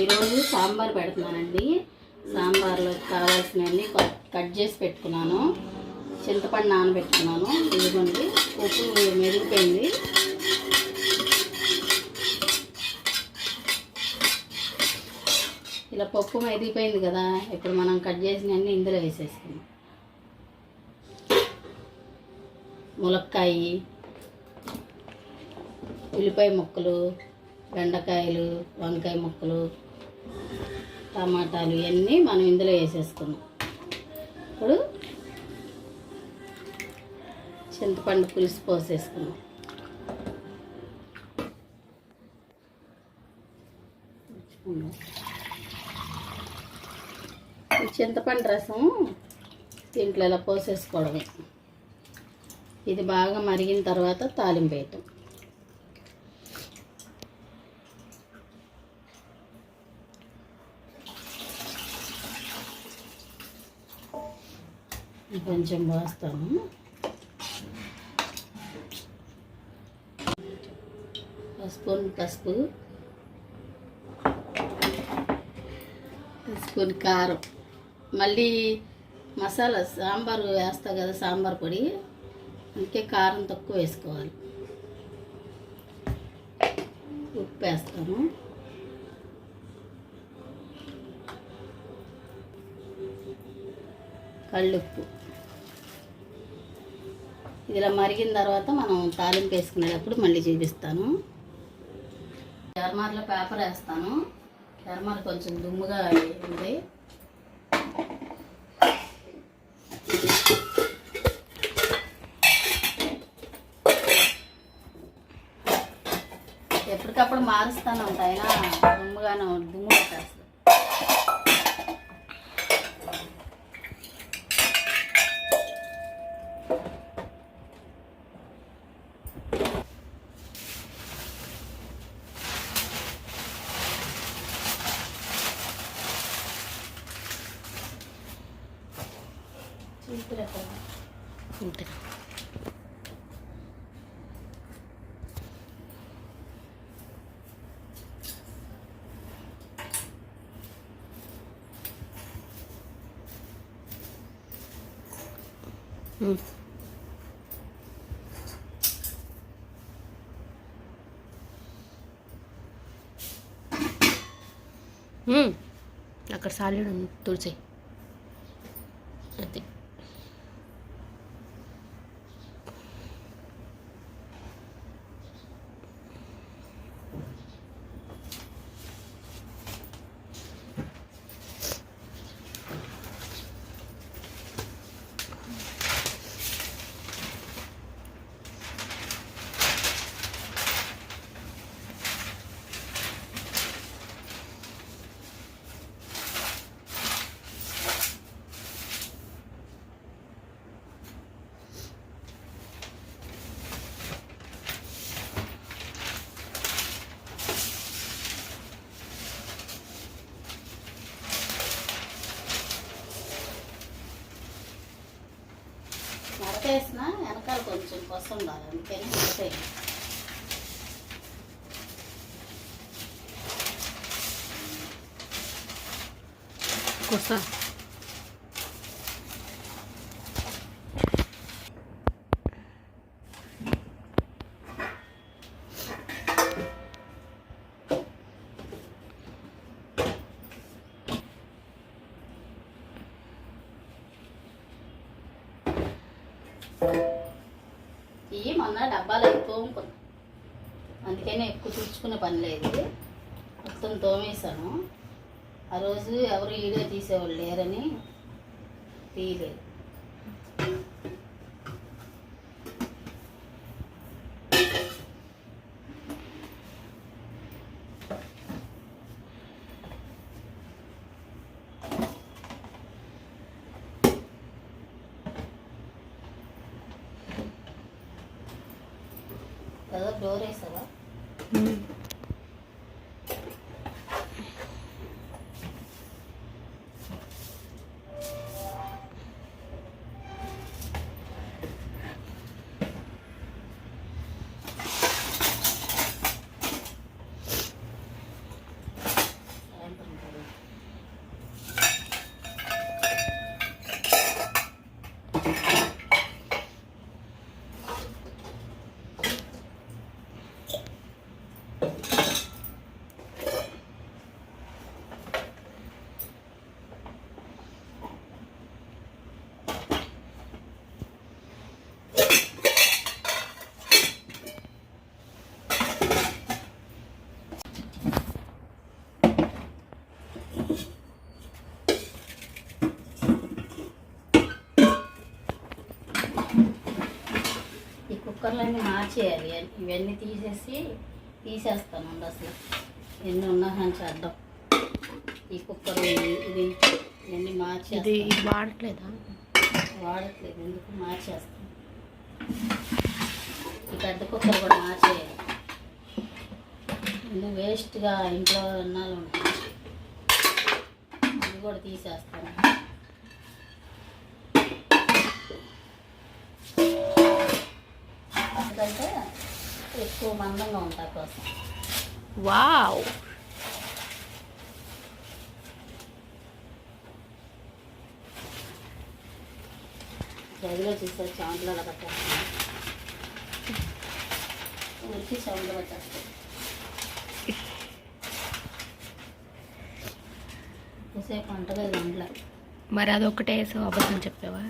ఈరోజు సాంబార్ పెడుతున్నానండి. సాంబార్లో కావాల్సినవన్నీ కట్ చేసి పెట్టుకున్నాను. చింతపండు నానబెట్టుకున్నాను. ఇదిగోండి ఉప్పు మెరిగిపోయింది. ఇలా పప్పు మెదిగిపోయింది కదా ఇప్పుడు మనం కట్ చేసినవన్నీ ఇందులో వేసేసుకుందాం. ములక్కాయ ఉల్లిపాయ ముక్కలు బెండకాయలు వంకాయ ముక్కలు టమాటాలు ఇవన్నీ మనం ఇందులో వేసేసుకున్నాం ఇప్పుడు చింతపండు పులుసు పోసేసుకున్నాం చింతపండు రసం దీంట్లో ఇలా పోసేసుకోవడమే. ఇది బాగా మరిగిన తర్వాత తాలింపు వేయటం. కొంచెం వాస్తాము స్పూన్ పసుపు స్పూన్ కారం. మళ్ళీ మసాలా సాంబార్ వేస్తా కదా సాంబార్ పొడి. అందుకే కారం తక్కువ వేసుకోవాలి. ఉప్పు వేస్తాము కళ్ళుప్పు. ఇది ఇలా మరిగిన తర్వాత మనం తాలింపు వేసుకునేటప్పుడు మళ్ళీ చూపిస్తాను. ఎర్మార్లో పేపర్ వేస్తాను. ఎర్మార్ కొంచెం దుమ్ముగా ఉంది. ఎప్పటికప్పుడు మారుస్తాను ఉంటాయినా దుమ్ముగానే దుమ్ము పెట్టేస్తాను చూపిరా అక్కడ సాలీడు తుడిచి కొంచెం కొస ఉండాలి అందుకని మరకే కొస ఎక్కువ తుడుచుకునే పని లేదు మొత్తం తోమేశాను ఆ రోజు ఎవరు వీడియో తీసేవాళ్ళు లేరని తీయలేదు కదా డోర్ కుక్కర్లన్నీ మార్చేయాలి. ఇవన్నీ తీసేసి తీసేస్తాను అండి అసలు. ఎన్ని ఉన్నా కానీ చేద్దాం. ఈ కుక్కర్ ఇది ఇవన్నీ మార్చేది ఇది వాడట్లేదా? వాడట్లేదు. ఎందుకు? మార్చేస్తాం ఈ పెద్ద కుక్కర్ కూడా మార్చేయాలి. ఎందుకు వేస్ట్గా ఇంట్లో అన్నాలు ఉంటాయి ఇది కూడా తీసేస్తాను. ఎక్కువ మందంగా ఉంటాయి కోసం. వావ్. గదిలో చూస్తే చాంట్లో అలా ఉడికి చాంట్లో పెట్టేస్తాను ఎక్కువసేపు వంటగది వంటలే మరి అదొక్కటే వేసావు అబద్ధం చెప్పావా?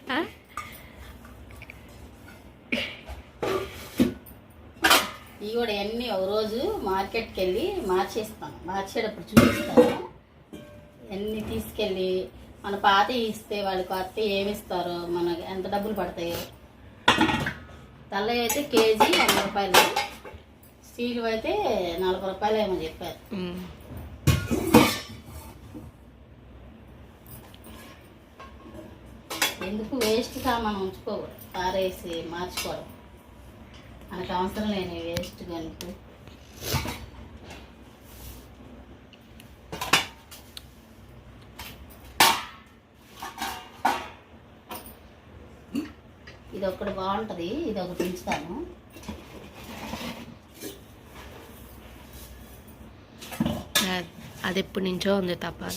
ఇవి కూడా అన్నీ ఒక రోజు మార్కెట్కి వెళ్ళి మార్చేస్తాను మార్చేటప్పుడు చూపిస్తాను. అన్నీ తీసుకెళ్ళి మన పాత ఇస్తే వాళ్ళు కొత్త ఏమి ఇస్తారో మనకి ఎంత డబ్బులు పడతాయో. తల్ల అయితే కేజీ ఎనభై రూపాయలు. స్టీల్ అయితే నలభై రూపాయలు ఏమో చెప్పారు. ఎందుకు వేస్ట్గా మనం ఉంచుకోకూడదు. పారేసి మార్చుకోవడం. మనకు అవసరం లేని వేస్ట్ కనుక ఇది ఒకటి బాగుంటుంది ఇది ఒకటి ఉంచుతాను అది ఎప్పటి నుంచో ఉంది తప్పాల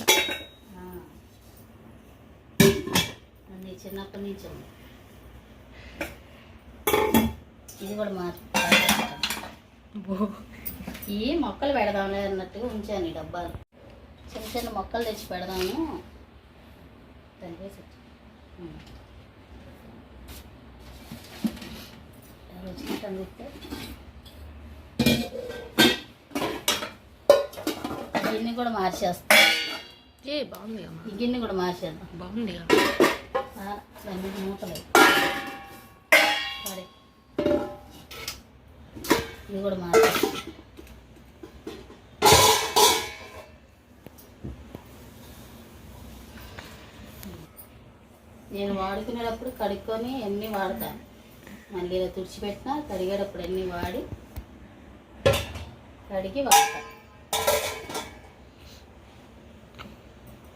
చిన్నప్పటి నుంచి ఉంది. ఇది కూడా మార్చి ఈ మొక్కలు పెడదాంలే అన్నట్టుగా ఉంచాను ఈ డబ్బాలు. చిన్న చిన్న మొక్కలు తెచ్చి పెడదాము. దాని వచ్చినట్టు గిన్నె కూడా మార్చేస్తాం. ఏ బాగుంది ఈ గిన్నె కూడా మార్చేద్దాం. బాగుంది ఆ, దాన్ని మూతలు సరే ఇది కూడా మార్చేస్తాం నేను వాడుకునేటప్పుడు కడుక్కొని ఎన్ని వాడతాను మళ్ళీ ఇలా తుడిచిపెట్టినా కడిగేటప్పుడు ఎన్ని వాడి? కడిగి వాడతాను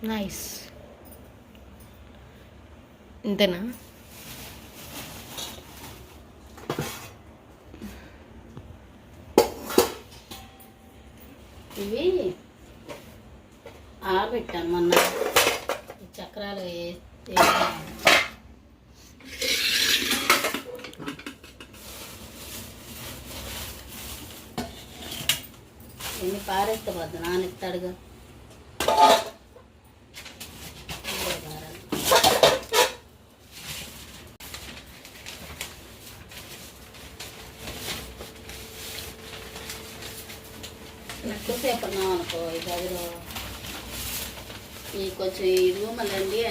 నైస్ ఇంతేనా ఇవి ఆరబెట్టాను మొన్న ఈ చక్రాలు ఏ- వేసాను. ఎన్ని పారేస్తే తడుగా నానెత్తాడుగా ఎక్కువసేపు ఉన్నాం అనుకో ఈ గదిలో. ఈ కొంచెం ఈ రూమ్ అండి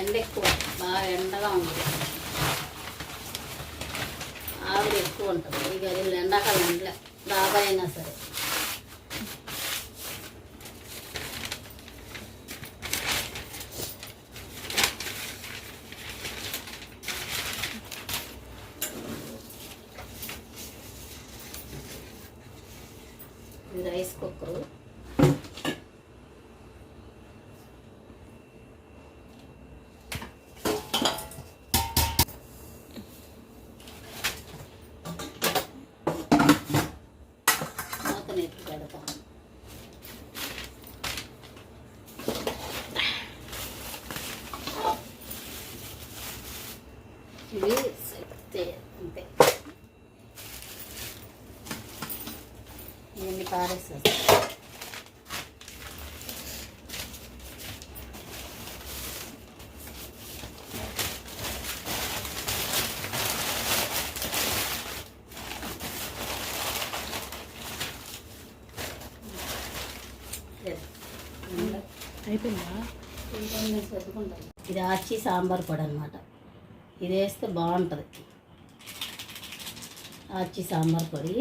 ఎండ ఎక్కువ బాగా ఎండగా ఉంది. ఆవిరి ఎక్కువ ఉంటుంది ఈ గదిలో ఎండాకాలం ఎండలే బాగా అయినా సరే ఇది రైస్ కుక్కరు మూత నెత్తి పెడతాం ఇది సెట్ అంతే. ఇవన్నీ పారేసేస్తాం అయిపోయిందా ఇది ఆచి సాంబార్ పొడి అనమాట ఇది వేస్తే బాగుంటుంది. ఆచి సాంబార్ పొడి?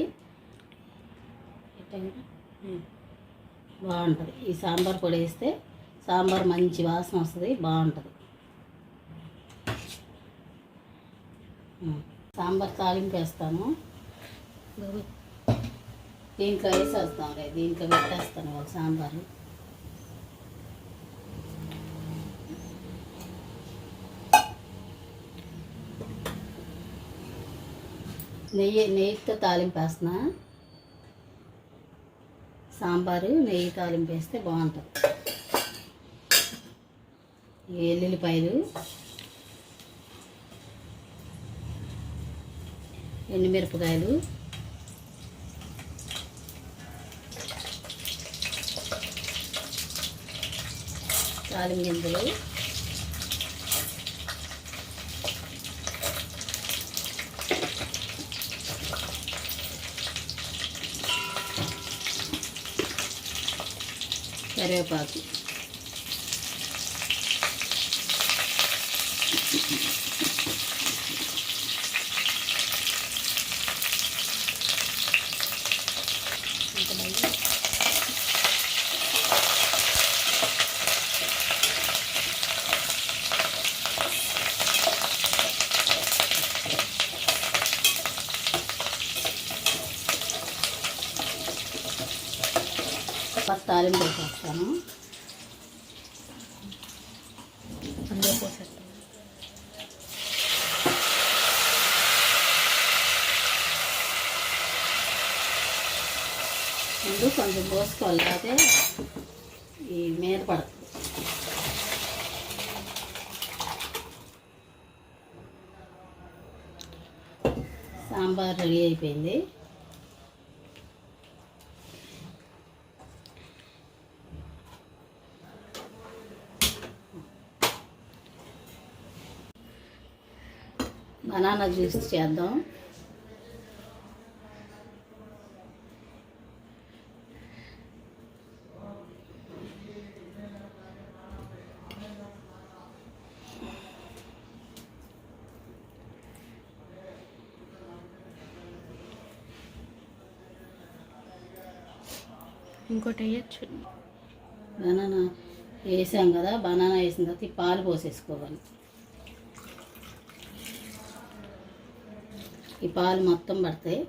బాగుంటుంది. ఈ సాంబార్ పొడి వేస్తే సాంబార్ మంచి వాసన వస్తుంది బాగుంటుంది. సాంబార్ తాలింపు వేస్తాను. దీంట్లో వేసేస్తాం రే దీంట్లో పెట్టేస్తాను సాంబారు. నెయ్యి నెయ్యితో తాలింపు వేస్తున్నా. సాంబారు నెయ్యి తాలింపు వేస్తే బాగుంటుంది. ఈ ఎల్లుల్లిపాయలు. ఎండుమిరపకాయలు. తాలింపు గింజలు. కరివేపాకు అందులో పోసేస్తాను ముందు కొంచెం పోసుకోవాలి అదే ఈ మీద పడుతుంది. సాంబార్ రెడీ అయిపోయింది. బనానా జ్యూస్ చేద్దాం. ఇంకోటి వేయచ్చు. బనానా వేసాం కదా బనానా వేసిన తర్వాత ఈ పాలు పోసేసుకోవాలి. ఈ పాలు మొత్తం పడతాయి.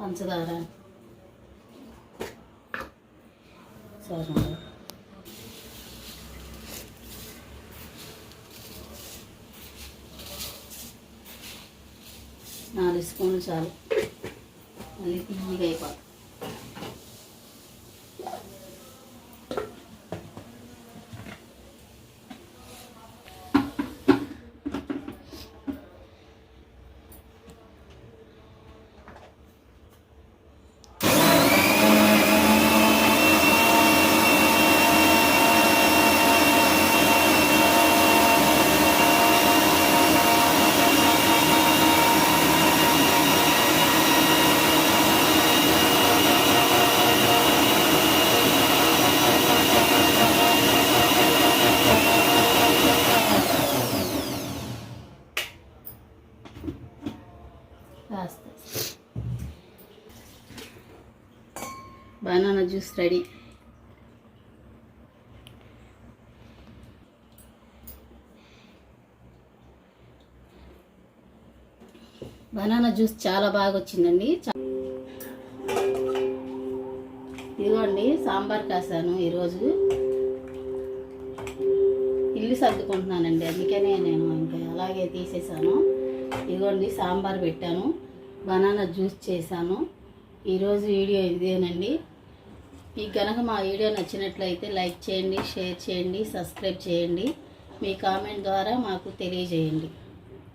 పంచదార. సరే నాలుగు స్పూన్లు చాలు. మళ్ళీ తీయగా అయిపోతుంది. రెడీ. బనానా జ్యూస్ చాలా బాగా వచ్చిందండి చా- ఇదిగోండి సాంబార్ కాసాను ఈరోజు. ఇల్లు సర్దుకుంటున్నానండి అందుకనే నేను ఇంకా అలాగే తీసేసాను. ఇదిగోండి సాంబార్ పెట్టాను బనానా జ్యూస్ చేశాను. ఈరోజు వీడియో ఇదేనండి. మీకు కనుక మా వీడియో నచ్చినట్లయితే లైక్ చేయండి షేర్ చేయండి సబ్స్క్రైబ్ చేయండి. మీ కామెంట్ ద్వారా మాకు తెలియజేయండి.